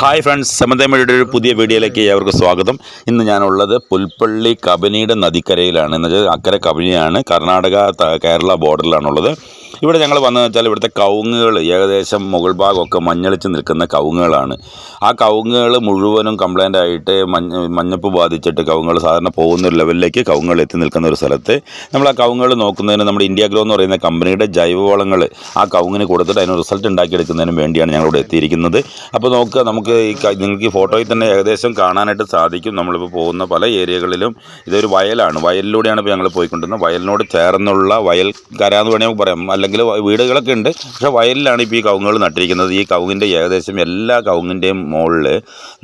Hi friends സമതമയുടെ ഒരു പുതിയ വീഡിയോയിലേക്ക് ഏവർക്ക് സ്വാഗതം. ഇന്ന് ഞാനുള്ളത് പുൽപ്പള്ളി കബനിയുടെ നദിക്കരയിലാണ്. എന്ന് വെച്ചാൽ അക്കരെ കബനിയാണ്. കർണാടക കേരള ബോർഡറിലാണുള്ളത്. ഇവിടെ ഞങ്ങൾ വന്നതെന്ന് വെച്ചാൽ ഇവിടുത്തെ കവുങ്ങുകൾ ഏകദേശം മുകൾ ഭാഗമൊക്കെ മഞ്ഞളിച്ച് നിൽക്കുന്ന കവുങ്ങുകളാണ്. ആ കവുങ്ങുകൾ മുഴുവനും കംപ്ലൈന്റ് ആയിട്ട് മഞ്ഞ മഞ്ഞപ്പ് ബാധിച്ചിട്ട് കവുങ്ങുകൾ സാധാരണ പോകുന്ന ഒരു ലെവലിലേക്ക് കവുങ്ങുകൾ എത്തി നിൽക്കുന്ന ഒരു സ്ഥലത്ത്. നമ്മൾ ആ കവുങ്ങുകൾ നോക്കുന്നതിന് നമ്മുടെ ഇന്ത്യ ഗ്രോ എന്ന് പറയുന്ന കമ്പനിയുടെ ജൈവവളങ്ങൾ ആ കവുങ്ങിന് കൊടുത്തിട്ട് അതിന് റിസൾട്ട് ഉണ്ടാക്കിയെടുക്കുന്നതിനും വേണ്ടിയാണ് ഞങ്ങളിവിടെ എത്തിയിരിക്കുന്നത്. അപ്പോൾ നോക്കുക നമുക്ക് ഈ നിങ്ങൾക്ക് ഈ ഫോട്ടോയിൽ തന്നെ ഏകദേശം കാണാനായിട്ട് സാധിക്കും. നമ്മളിപ്പോൾ പോകുന്ന പല ഏരിയകളിലും ഇതൊരു വയലാണ്. വയലിലൂടെയാണ് ഇപ്പോൾ ഞങ്ങൾ പോയിക്കൊണ്ടിരുന്നത്. വയലിനോട് ചേർന്നുള്ള വയൽ കര എന്ന് വേണമെങ്കിൽ നമുക്ക് പറയാം. അല്ലെങ്കിൽ വീടുകളൊക്കെ ഉണ്ട്. പക്ഷേ വയലിലാണ് ഇപ്പോൾ ഈ കവുങ്ങുകൾ നട്ടിരിക്കുന്നത്. ഈ കവുങ്ങിന്റെ ഏകദേശം എല്ലാ കവുങ്ങിന്റെയും മുകളിൽ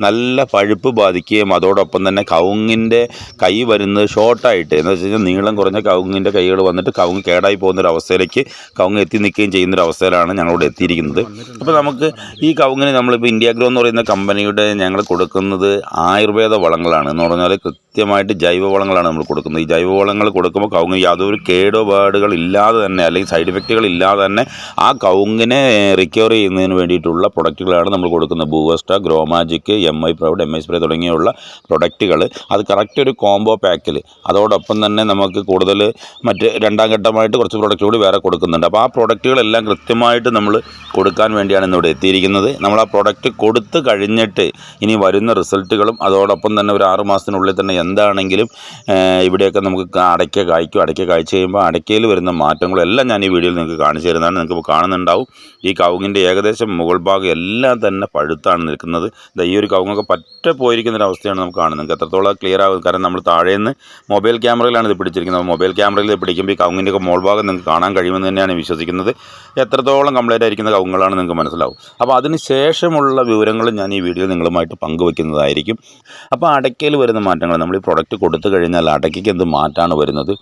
നല്ല പഴുപ്പ് ബാധിക്കുകയും അതോടൊപ്പം തന്നെ കവുങ്ങിന്റെ കൈ വരുന്നത് ഷോർട്ടായിട്ട്. എന്ന് വെച്ച് കഴിഞ്ഞാൽ നീളം കുറഞ്ഞ കവുങ്ങിന്റെ കൈകൾ വന്നിട്ട് കവുങ്ങ് കേടായി പോകുന്ന ഒരു അവസ്ഥയിലേക്ക് കവുങ്ങ് എത്തി നിൽക്കുകയും ചെയ്യുന്ന ഒരു അവസ്ഥയിലാണ് ഞങ്ങളിവിടെ എത്തിയിരിക്കുന്നത്. അപ്പോൾ നമുക്ക് ഈ കവുങ്ങിന് നമ്മളിപ്പോൾ ഇന്ത്യ എന്ന് പറയുന്ന കമ്പനിയുടെ ഞങ്ങൾ കൊടുക്കുന്നത് ആയുർവേദ വളങ്ങളാണ്. എന്ന് പറഞ്ഞാൽ കൃത്യമായിട്ട് ജൈവവളങ്ങളാണ് നമ്മൾ കൊടുക്കുന്നത്. ഈ ജൈവവളങ്ങൾ കൊടുക്കുമ്പോൾ കവുങ്ങ് യാതൊരു കേടുപാടുകൾ ഇല്ലാതെ തന്നെ അല്ലെങ്കിൽ സൈഡ് ഇഫക്റ്റുകൾ ഇല്ലാതെ തന്നെ ആ കവുങ്ങിനെ റിക്കവർ ചെയ്യുന്നതിന് വേണ്ടിയിട്ടുള്ള പ്രൊഡക്റ്റുകളാണ് നമ്മൾ കൊടുക്കുന്നത്. ബൂവസ്റ്റ grow magic M I proud M I spray തുടങ്ങിയുള്ള പ്രൊഡക്റ്റുകൾ. അത് കറക്റ്റ് ഒരു കോംബോ പാക്കിൽ. അതോടൊപ്പം തന്നെ നമുക്ക് കൂടുതൽ മറ്റ് രണ്ടാം ഘട്ടമായിട്ട് കുറച്ച് പ്രൊഡക്റ്റ് കൂടി വേറെ കൊടുക്കുന്നുണ്ട്. അപ്പോൾ ആ പ്രൊഡക്റ്റുകളെല്ലാം കൃത്യമായിട്ട് നമ്മൾ കൊടുക്കാൻ വേണ്ടിയാണ് ഇന്നിവിടെ എത്തിയിരിക്കുന്നത്. നമ്മൾ ആ പ്രൊഡക്റ്റ് കൊടുത്ത് കഴിഞ്ഞിട്ട് ഇനി വരുന്ന റിസൾട്ടുകളും അതോടൊപ്പം തന്നെ ഒരു ആറ് മാസത്തിനുള്ളിൽ തന്നെ എന്താണെങ്കിലും ഇവിടെയൊക്കെ നമുക്ക് അടയ്ക്ക കായ്ക്കും അടയ്ക്ക കായ്ച്ച് കഴിയുമ്പോൾ അടയ്ക്കയിൽ വരുന്ന മാറ്റങ്ങളെല്ലാം ഞാൻ ഈ വീഡിയോയിൽ നിങ്ങൾക്ക് കാണിച്ചു തരുന്നതാണ്. നിങ്ങൾക്ക് കാണുന്നുണ്ടാവും. ഈ കവുങ്ങിന്റെ ഏകദേശം മുകൾ ഭാഗം എല്ലാം തന്നെ പഴുത്താണ് നിൽക്കുന്നത്. ഈ ഒരു കവുങ്ങൊക്കെ പറ്റ പോയിരിക്കുന്ന ഒരു അവസ്ഥയാണ് നമുക്ക് കാണുന്നത്. നിങ്ങൾക്ക് എത്രത്തോളം ക്ലിയർ ആകും കാരണം നമ്മൾ താഴേന്ന് മൊബൈൽ ക്യാമറയിലാണ് ഇത് പിടിച്ചിരിക്കുന്നത്. മൊബൈൽ ക്യാമറയിൽ പിടിക്കുമ്പോൾ ഈ കവുങ്ങിന്റെ ഒക്കെ മോൾ ഭാഗം നിങ്ങൾക്ക് കാണാൻ കഴിയുമെന്ന് തന്നെയാണ് വിശ്വസിക്കുന്നത്. എത്രത്തോളം കംപ്ലൈന്റ് ആയിരിക്കുന്ന കവുങ്ങളാണ് നിങ്ങൾക്ക് മനസ്സിലാവും. അപ്പോൾ അതിന് ശേഷമുള്ള വിവരങ്ങൾ ഞാൻ ഈ വീഡിയോ നിങ്ങളുമായിട്ട് പങ്കുവെക്കുന്നതായിരിക്കും. അപ്പോൾ അടയ്ക്കയിൽ വരുന്ന മാറ്റങ്ങൾ നമ്മൾ പ്രൊഡക്റ്റ് കൊടുത്തു കഴിഞ്ഞാൽ അടയ്ക്കയ്ക്ക് എന്ത് മാറ്റമാണ് വരുന്നത്?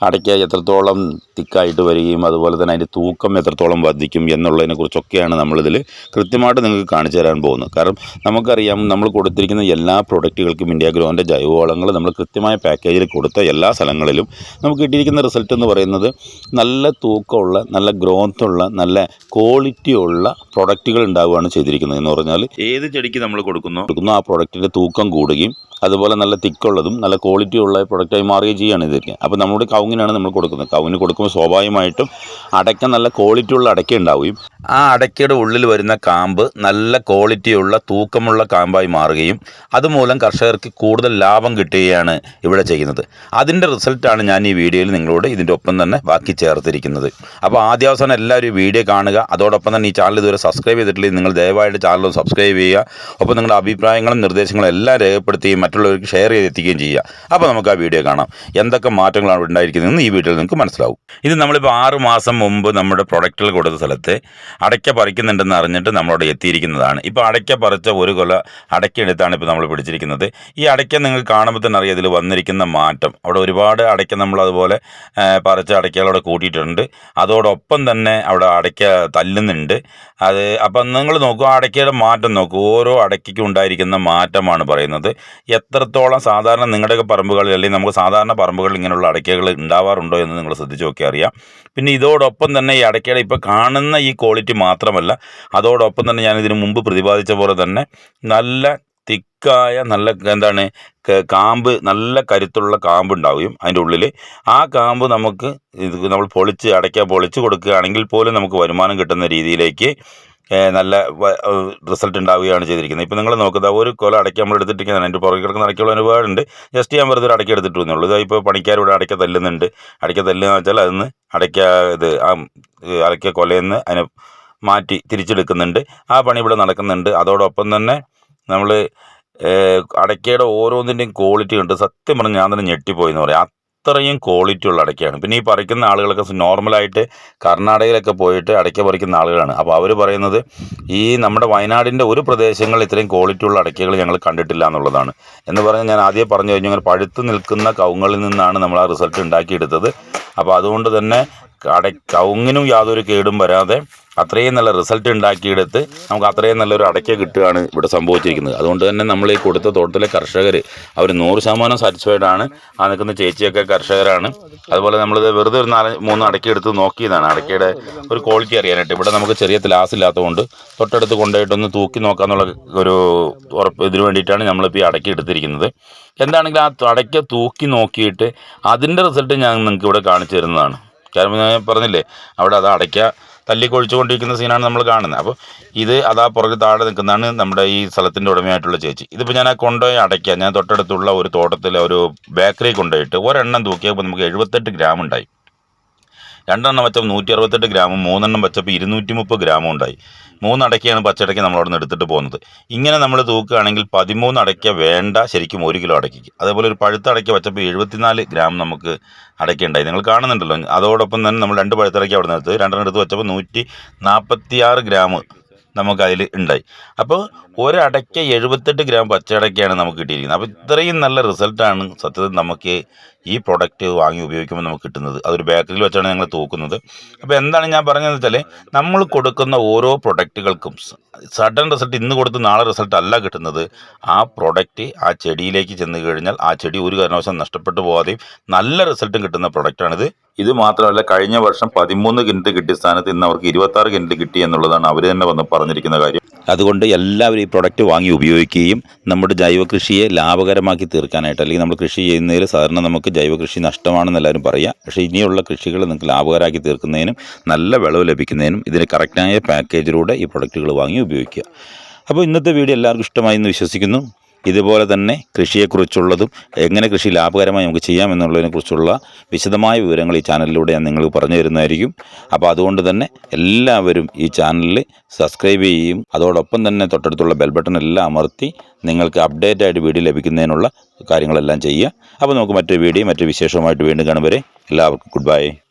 അടയ്ക്ക എത്രത്തോളം തിക്കായിട്ട് വരികയും അതുപോലെ തന്നെ അതിന്റെ തൂക്കം എത്രത്തോളം വർദ്ധിക്കും എന്നുള്ളതിനെ കുറിച്ചൊക്കെയാണ് നമ്മളിതിൽ കൃത്യമായിട്ട് നിങ്ങൾക്ക് കാണിച്ചു തരാൻ പോകുന്നത്. കാരണം നമുക്കറിയാം നമ്മൾ കൊടുത്തിരിക്കുന്ന എല്ലാ പ്രൊഡക്റ്റുകൾക്കും ഇന്ത്യ ഗ്രോന്റെ ജൈവവളങ്ങൾ നമ്മൾ കൃത്യമായ പാക്കേജിൽ കൊടുത്ത എല്ലാ സ്ഥലങ്ങളിലും നമുക്ക് കിട്ടിയിരിക്കുന്ന റിസൾട്ട് എന്ന് പറയുന്നത് നല്ല തൂക്കമുള്ള നല്ല ഗ്രോത്തുള്ള നല്ല ക്വാളിറ്റി ഉള്ള പ്രൊഡക്റ്റുകൾ ഉണ്ടാവുകയാണ് ചെയ്തിരിക്കുന്നത്. എന്ന് പറഞ്ഞാൽ ഏത് ചെടിക്ക് നമ്മൾ കൊടുക്കുന്നു? കൊടുക്കുന്നു ആ പ്രൊഡക്റ്റിന്റെ തൂക്കം കൂടുകയും അതുപോലെ നല്ല തിക്കുള്ളതും നല്ല ക്വാളിറ്റി ഉള്ള പ്രൊഡക്റ്റായി മാറുകയും ചെയ്യുകയാണ് ഇതൊക്കെ അപ്പോൾ നമ്മുടെ കവുങ്ങിനാണ് നമ്മൾ കൊടുക്കുന്നത്. കവുങ്ങിന് കൊടുക്കുമ്പോൾ സ്വാഭാവികമായിട്ടും അടയ്ക്ക നല്ല ക്വാളിറ്റി ഉള്ള അടയ്ക്ക ഉണ്ടാവുകയും ആ അടയ്ക്കയുടെ ഉള്ളിൽ വരുന്ന കാമ്പ് നല്ല ക്വാളിറ്റിയുള്ള തൂക്കമുള്ള കാമ്പായി മാറുകയും അതുമൂലം കർഷകർക്ക് കൂടുതൽ ലാഭം കിട്ടുകയാണ് ഇവിടെ ചെയ്യുന്നത്. അതിന്റെ റിസൾട്ടാണ് ഞാൻ ഈ വീഡിയോയിൽ നിങ്ങളോട് ഇതിന്റെ ഒപ്പം തന്നെ ബാക്കി ചേർത്തിരിക്കുന്നത്. അപ്പോൾ ആദ്യാവസാനം എല്ലാവരും വീഡിയോ കാണുക. അതോടൊപ്പം തന്നെ ഈ ചാനൽ ഇതുവരെ സബ്സ്ക്രൈബ് ചെയ്തിട്ടില്ലെങ്കിൽ നിങ്ങൾ ദയവായിട്ട് ചാനൽ സബ്സ്ക്രൈബ് ചെയ്യുക. ഒപ്പം നിങ്ങളുടെ അഭിപ്രായങ്ങളും നിർദ്ദേശങ്ങളും എല്ലാം രേഖപ്പെടുത്തുകയും മറ്റുള്ളവർക്ക് ഷെയർ ചെയ്ത് എത്തിക്കുകയും ചെയ്യുക. അപ്പോൾ നമുക്ക് ആ വീഡിയോ കാണാം. എന്തൊക്കെ മാറ്റങ്ങളാണ് ഉണ്ടായിരിക്കുന്നതെന്ന് ഈ വീഡിയോയിൽ നിങ്ങൾക്ക് മനസ്സിലാവും. ഇത് നമ്മളിപ്പോൾ ആറ് മാസം മുമ്പ് നമ്മുടെ പ്രൊഡക്റ്റുകൾ കൊടുത്ത സ്ഥലത്ത് അടയ്ക്ക പറിക്കുന്നുണ്ടെന്ന് അറിഞ്ഞിട്ട് നമ്മളോട് എത്തിയിരിക്കുന്നതാണ്. ഇപ്പോൾ അടയ്ക്ക പറിച്ച ഒരു കൊല അടയ്ക്കെടുത്താണ് ഇപ്പോൾ നമ്മൾ പിടിച്ചിരിക്കുന്നത്. ഈ അടയ്ക്ക നിങ്ങൾ കാണുമ്പോൾ തന്നെ അറിയാം ഇതിൽ വന്നിരിക്കുന്ന മാറ്റം. അവിടെ ഒരുപാട് അടയ്ക്ക നമ്മൾ അതുപോലെ പറിച്ച അടയ്ക്കകളോട് കൂട്ടിയിട്ടുണ്ട്. അതോടൊപ്പം തന്നെ അവിടെ അടയ്ക്ക തല്ലുന്നുണ്ട്. അത് അപ്പം നിങ്ങൾ നോക്കൂ ആ അടയ്ക്കയുടെ മാറ്റം നോക്കൂ. ഓരോ അടയ്ക്കും ഉണ്ടായിരിക്കുന്ന മാറ്റമാണ് പറയുന്നത്. എത്രത്തോളം സാധാരണ നിങ്ങളുടെയൊക്കെ പറമ്പുകളിൽ അല്ലെങ്കിൽ നമുക്ക് സാധാരണ പറമ്പുകളിൽ ഇങ്ങനെയുള്ള അടയ്ക്കകൾ ഉണ്ടാവാറുണ്ടോ എന്ന് നിങ്ങൾ ശ്രദ്ധിച്ച് നോക്കി അറിയാം. പിന്നെ ഇതോടൊപ്പം തന്നെ ഈ അടയ്ക്കയുടെ ഇപ്പോൾ കാണുന്ന ഈ ക്വാളിറ്റി മാത്രമല്ല. അതോടൊപ്പം തന്നെ ഞാൻ ഇതിനു മുമ്പ് പ്രതിപാദിച്ച പോലെ തന്നെ നല്ല തിക്കായ നല്ല എന്താണ് കാമ്പ് നല്ല കരുത്തുള്ള കാമ്പ് ഉണ്ടാവുകയും അതിന്റെ ഉള്ളിൽ ആ കാമ്പ് നമുക്ക് ഇത് നമ്മൾ പൊളിച്ച് അടയ്ക്ക പൊളിച്ച് കൊടുക്കുകയാണെങ്കിൽ പോലും നമുക്ക് വരുമാനം കിട്ടുന്ന രീതിയിലേക്ക് നല്ല റിസൾട്ട് ഉണ്ടാവുകയാണ് ചെയ്തിരിക്കുന്നത്. ഇപ്പോൾ നിങ്ങൾ നോക്കുക ഒരു കൊല അടയ്ക്കാൻ നമ്മൾ എടുത്തിട്ടിരിക്കുന്നതാണ്. എന്റെ പുറകെ കിടക്കുന്ന അടയ്ക്കുള്ള ഒരുപാടുണ്ട്. ജസ്റ്റ് ഞാൻ വെറുതെ അടയ്ക്ക എടുത്തിട്ട് വന്നുള്ളൂ ഇതാ ഇപ്പോൾ പണിക്കാരിവിടെ അടയ്ക്ക തല്ലുന്നുണ്ട്. അടയ്ക്ക തല്ലുക വെച്ചാൽ അതിന്ന് അടയ്ക്ക ഇത് ആ അടയ്ക്ക കൊലയെന്ന് അതിനെ മാറ്റി തിരിച്ചെടുക്കുന്നുണ്ട്. ആ പണി ഇവിടെ നടക്കുന്നുണ്ട്. അതോടൊപ്പം തന്നെ നമ്മൾ അടയ്ക്കയുടെ ഓരോന്നിന്റെയും ക്വാളിറ്റി ഉണ്ട് സത്യം പറഞ്ഞാൽ ഞാൻ തന്നെ ഞെട്ടിപ്പോയി എന്ന് പറയാം. അത്രയും ക്വാളിറ്റി ഉള്ള അടയ്ക്കയാണ്. പിന്നെ ഈ പറിക്കുന്ന ആളുകളൊക്കെ നോർമലായിട്ട് കർണാടകയിലൊക്കെ പോയിട്ട് അടയ്ക്ക പറിക്കുന്ന ആളുകളാണ്. അപ്പോൾ അവർ പറയുന്നത് ഈ നമ്മുടെ വയനാടിന്റെ ഒരു പ്രദേശങ്ങളിൽ ഇത്രയും ക്വാളിറ്റി ഉള്ള അടയ്ക്കകൾ ഞങ്ങൾ കണ്ടിട്ടില്ല എന്നുള്ളതാണ്. എന്ന് പറഞ്ഞാൽ ഞാൻ ആദ്യം പറഞ്ഞു കഴിഞ്ഞു അങ്ങനെ പഴുത്ത് നിൽക്കുന്ന കവുങ്ങളിൽ നിന്നാണ് നമ്മൾ ആ റിസൾട്ട് ഉണ്ടാക്കിയെടുത്തത്. അപ്പോൾ അതുകൊണ്ട് തന്നെ അട കവുങ്ങിനും യാതൊരു കേടും വരാതെ അത്രയും നല്ല റിസൾട്ട് ഉണ്ടാക്കിയെടുത്ത് നമുക്ക് അത്രയും നല്ലൊരു അടയ്ക്ക കിട്ടുകയാണ് ഇവിടെ സംഭവിച്ചിരിക്കുന്നത്. അതുകൊണ്ട് തന്നെ നമ്മൾ ഈ കൊടുത്ത തോട്ടത്തിലെ കർഷകർ അവർ നൂറ് ശതമാനം സാറ്റിസ്ഫൈഡ് ആണ്. ആ നിൽക്കുന്ന ചേച്ചിയൊക്കെ കർഷകരാണ്. അതുപോലെ നമ്മളിത് വെറുതെ ഒരു നാല് മൂന്ന് അടയ്ക്ക എടുത്ത് നോക്കിയതാണ്. അടയ്ക്കയുടെ ഒരു ക്വാളിറ്റി അറിയാനായിട്ട്. ഇവിടെ നമുക്ക് ചെറിയ ത്ലാസ് ഇല്ലാത്തതുകൊണ്ട് തൊട്ടടുത്ത് കൊണ്ടുപോയിട്ടൊന്ന് തൂക്കി നോക്കാന്നുള്ള ഒരു ഉറപ്പ് ഇതിനു വേണ്ടിയിട്ടാണ് നമ്മളിപ്പോൾ ഈ അടയ്ക്ക എടുത്തിരിക്കുന്നത്. എന്താണെങ്കിലും ആ അടയ്ക്ക തൂക്കി നോക്കിയിട്ട് അതിന്റെ റിസൾട്ട് ഞാൻ നിങ്ങൾക്ക് ഇവിടെ കാണിച്ചു തരുന്നതാണ്. കാരണം ഞാൻ പറഞ്ഞില്ലേ? അവിടെ അത് അടയ്ക്ക തല്ലിക്കൊഴിച്ചുകൊണ്ടിരിക്കുന്ന സീനാണ് നമ്മൾ കാണുന്നത്. അപ്പോൾ ഇത് അതാ പുറകെ താഴെ നിൽക്കുന്നതാണ് നമ്മുടെ ഈ സ്ഥലത്തിന്റെ ഉടമയായിട്ടുള്ള ചേച്ചി. ഇതിപ്പോൾ ഞാൻ ആ കൊണ്ടുപോയി അടയ്ക്കുക ഞാൻ തൊട്ടടുത്തുള്ള ഒരു തോട്ടത്തിൽ ഒരു ബേക്കറി കൊണ്ടുപോയിട്ട് ഒരെണ്ണം തൂക്കിയപ്പോൾ നമുക്ക് എഴുപത്തെട്ട് ഗ്രാം ഉണ്ടായി. രണ്ടെണ്ണം വെച്ചപ്പോൾ നൂറ്റി അറുപത്തെട്ട് ഗ്രാമും മൂന്നെണ്ണം വെച്ചപ്പോൾ ഇരുന്നൂറ്റി മുപ്പത് ഗ്രാമും ഉണ്ടായി. മൂന്നടയ്ക്കാണ് പച്ചടയ്ക്ക് നമ്മളവിടെ നിന്ന് എടുത്തിട്ട് പോകുന്നത്. ഇങ്ങനെ നമ്മൾ തൂക്കുകയാണെങ്കിൽ പതിമൂന്ന് അടയ്ക്ക വേണ്ട ശരിക്കും ഒരു കിലോ അടയ്ക്ക് അതേപോലെ ഒരു പഴുത്ത അടയ്ക്ക വെച്ചപ്പോൾ എഴുപത്തിനാല് ഗ്രാം നമുക്ക് അടയ്ക്കുണ്ടായി നിങ്ങൾ കാണുന്നുണ്ടല്ലോ അതോടൊപ്പം തന്നെ നമ്മൾ രണ്ട് പഴുത്തടയ്ക്ക അവിടെ നിന്ന് എടുത്ത് രണ്ടെണ്ണം എടുത്ത് വെച്ചപ്പോൾ നൂറ്റി നാൽപ്പത്തിയാറ് ഗ്രാം നമുക്ക് അതിൽ ഉണ്ടായി. അപ്പോൾ ഒരടയ്ക്ക എഴുപത്തെട്ട് ഗ്രാം പച്ചയടയ്ക്കയാണ് നമുക്ക് കിട്ടിയിരിക്കുന്നത്. അപ്പോൾ ഇത്രയും നല്ല റിസൾട്ടാണ് സത്യത്തിൽ നമുക്ക് ഈ പ്രൊഡക്റ്റ് വാങ്ങി ഉപയോഗിക്കുമ്പോൾ നമുക്ക് കിട്ടുന്നത്. അതൊരു ബേക്കറിയിൽ വെച്ചാണ് ഞങ്ങൾ തൂക്കുന്നത്. അപ്പോൾ എന്താണ് ഞാൻ പറഞ്ഞതെന്ന് വെച്ചാൽ നമ്മൾ കൊടുക്കുന്ന ഓരോ പ്രൊഡക്റ്റുകൾക്കും സഡൻ റിസൾട്ട് ഇന്ന് കൊടുത്ത് നാളെ റിസൾട്ട് അല്ല കിട്ടുന്നത്. ആ പ്രൊഡക്റ്റ് ആ ചെടിയിലേക്ക് ചെന്ന് കഴിഞ്ഞാൽ ആ ചെടി ഒരു കാരണവശം നഷ്ടപ്പെട്ടു പോകാതെയും നല്ല റിസൾട്ടും കിട്ടുന്ന പ്രൊഡക്റ്റാണിത്. ഇത് മാത്രമല്ല കഴിഞ്ഞ വർഷം പതിമൂന്ന് കിന്റ് കിട്ടിയ സ്ഥാനത്ത് ഇന്ന് അവർക്ക് ഇരുപത്താറ് കിന്റ് കിട്ടി എന്നുള്ളതാണ് അവർ തന്നെ വന്ന് പറഞ്ഞിരിക്കുന്ന കാര്യം. അതുകൊണ്ട് എല്ലാവരും ഈ പ്രൊഡക്റ്റ് വാങ്ങി ഉപയോഗിക്കുകയും നമ്മുടെ ജൈവ കൃഷിയെ ലാഭകരമാക്കി തീർക്കാനായിട്ട് അല്ലെങ്കിൽ നമ്മൾ കൃഷി ചെയ്യുന്നതിൽ സാധാരണ നമുക്ക് ജൈവ കൃഷി നഷ്ടമാണെന്ന് എല്ലാവരും പറയുക പക്ഷേ ഇനിയുള്ള കൃഷികൾ നിങ്ങൾക്ക് ലാഭകരമാക്കി തീർക്കുന്നതിനും നല്ല വിളവ് ലഭിക്കുന്നതിനും ഇതിന് കറക്റ്റായ പാക്കേജിലൂടെ ഈ പ്രൊഡക്റ്റുകൾ വാങ്ങി ഉപയോഗിക്കുക. അപ്പോൾ ഇന്നത്തെ വീഡിയോ എല്ലാവർക്കും ഇഷ്ടമായി എന്ന് വിശ്വസിക്കുന്നു. ഇതുപോലെ തന്നെ കൃഷിയെക്കുറിച്ചുള്ളതും എങ്ങനെ കൃഷി ലാഭകരമായി നമുക്ക് ചെയ്യാം എന്നുള്ളതിനെക്കുറിച്ചുള്ള വിശദമായ വിവരങ്ങൾ ഈ ചാനലിലൂടെ ഞാൻ നിങ്ങൾക്ക് പറഞ്ഞു തരുന്നതായിരിക്കും. അപ്പോൾ അതുകൊണ്ട് തന്നെ എല്ലാവരും ഈ ചാനലിൽ സബ്സ്ക്രൈബ് ചെയ്യുകയും അതോടൊപ്പം തന്നെ തൊട്ടടുത്തുള്ള ബെൽ ബട്ടൺ എല്ലാം അമർത്തി നിങ്ങൾക്ക് അപ്ഡേറ്റ് ആയിട്ട് വീഡിയോ ലഭിക്കുന്നതിനുള്ള കാര്യങ്ങളെല്ലാം ചെയ്യുക. അപ്പോൾ നമുക്ക് മറ്റൊരു വീഡിയോ മറ്റൊരു വിശേഷവുമായിട്ട് വീണ്ടും കാണും വരെ. എല്ലാവർക്കും ഗുഡ് ബൈ